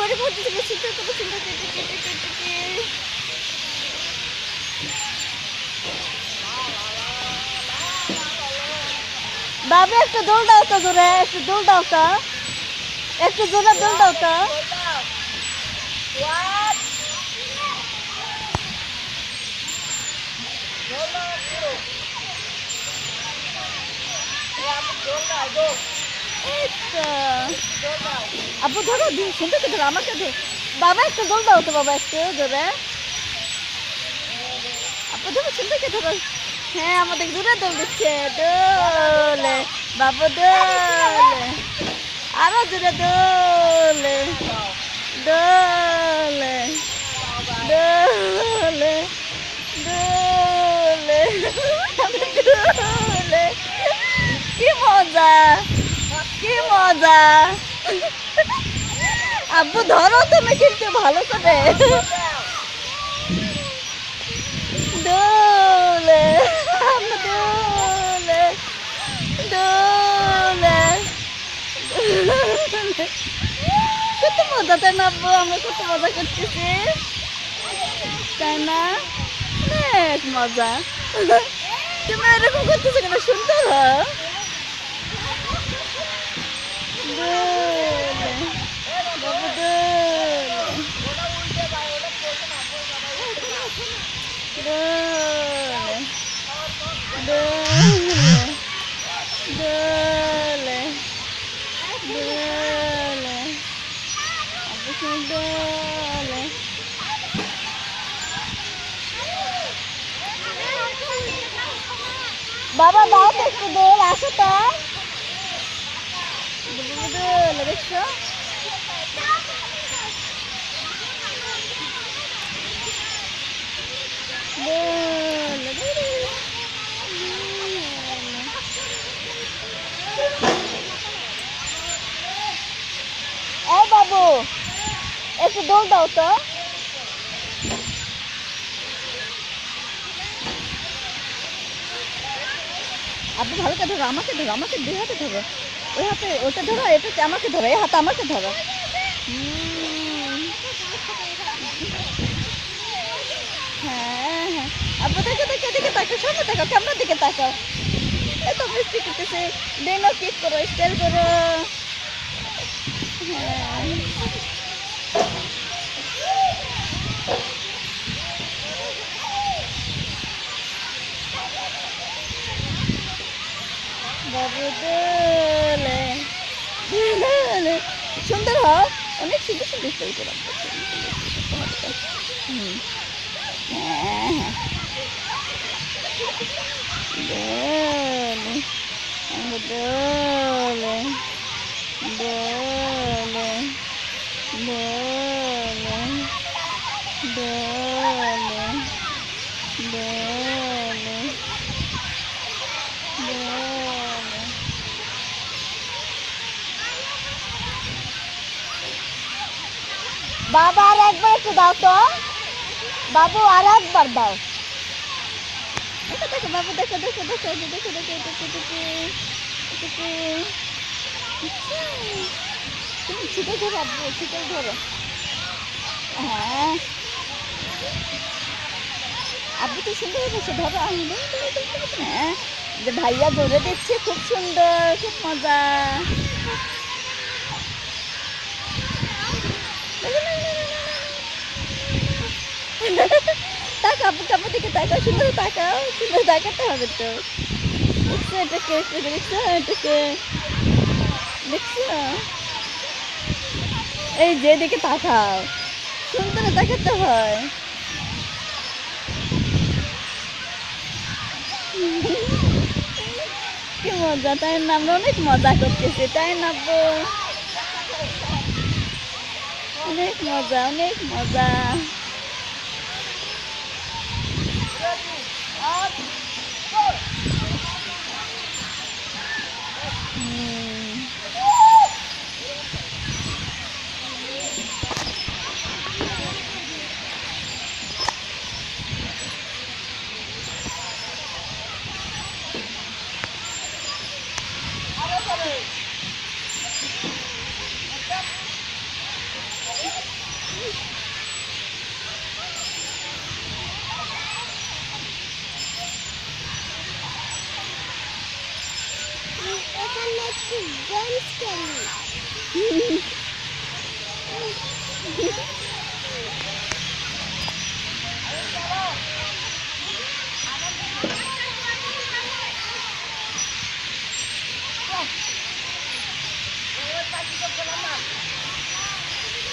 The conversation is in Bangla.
করে পড়তে থেকে শীতে কত সুন্দর কেটে কেটে কেটে কেটে বাবা একটা দোল দাও তো জোরে একটু দোল দাও তো একটু জোরে দোল দাও তো এই তো। আব্বু, ধরো, দিন সুন্দর ধরো, আমাকে ধরো। বাবা, একটু দোল দাও তো বাবা, একটু জোরে আপু ধরো সুন্দরকে ধরো। হ্যাঁ আমাদের দূরে দোল দিচ্ছে, দোলে। বাবু, দোলে। আরও জোরে দোলে। দোলে। দোলে। দোলে। দোলে। কি মজা। কি মজা? আব্বু, ধরো তুমি কিন্তু ভালো করে। দোলে দোলে দোলে। কত মজা, তাই না আব্বু? আমরা কত মজা করতেছি। তাই না? অনেক মজা। তুমি এরকম করতেছো কেন? সুন্দর হয় দোলে বাবু দোলে dole dole dole aku sedang dole বাবা দাও তো একটু দোল আসো তো। দেখছ বাবু, একটু দোল দাও তো। আপনি ভালো ধরো, আমাকে ধরো, আমাকে দুই হাতে ধরো। ওই হাতে ওটা ধরো, এটা আমাকে ধরো, এই হাতে আমাকে ধরো। হ্যাঁ হ্যাঁ। আপু দেখে দেখে দেখে তাকাও, সামনে দেখো ক্যামেরার দিকে তাকাও। এত মিষ্টি করতেছে ডেনো, কেক করো, স্টাইল করো। হ্যাঁ বাবু দোলে দোলে সুন্দর হও অনেক সুন্দর সুন্দর স্টাইল করো হুম হ্যাঁ হ্যাঁ বাবা আর একবার একটু দাও তো বাবু আর একবার দাও দেখো দেখো বাবু দেখো দেখো দেখো দেখো দেখো দেখো দেখো তুমি ছিটে ধরো আব্বু ছিটে ধরো হ্যাঁ আব্বু তো সুন্দর বসে ধরো আমি। হ্যাঁ যে ভাইয়া ধরে দিচ্ছে খুব সুন্দর খুব মজা দিকে সুন্দর সুন্দর হবে তো। এই যেদিকে তাকাও, সুন্দর তাকাতে হয়। কি মজা, তাই না? অনেক মজা করতেছি, তাই না অনেক মজা অনেক মজা। up. একটু ডান্স করি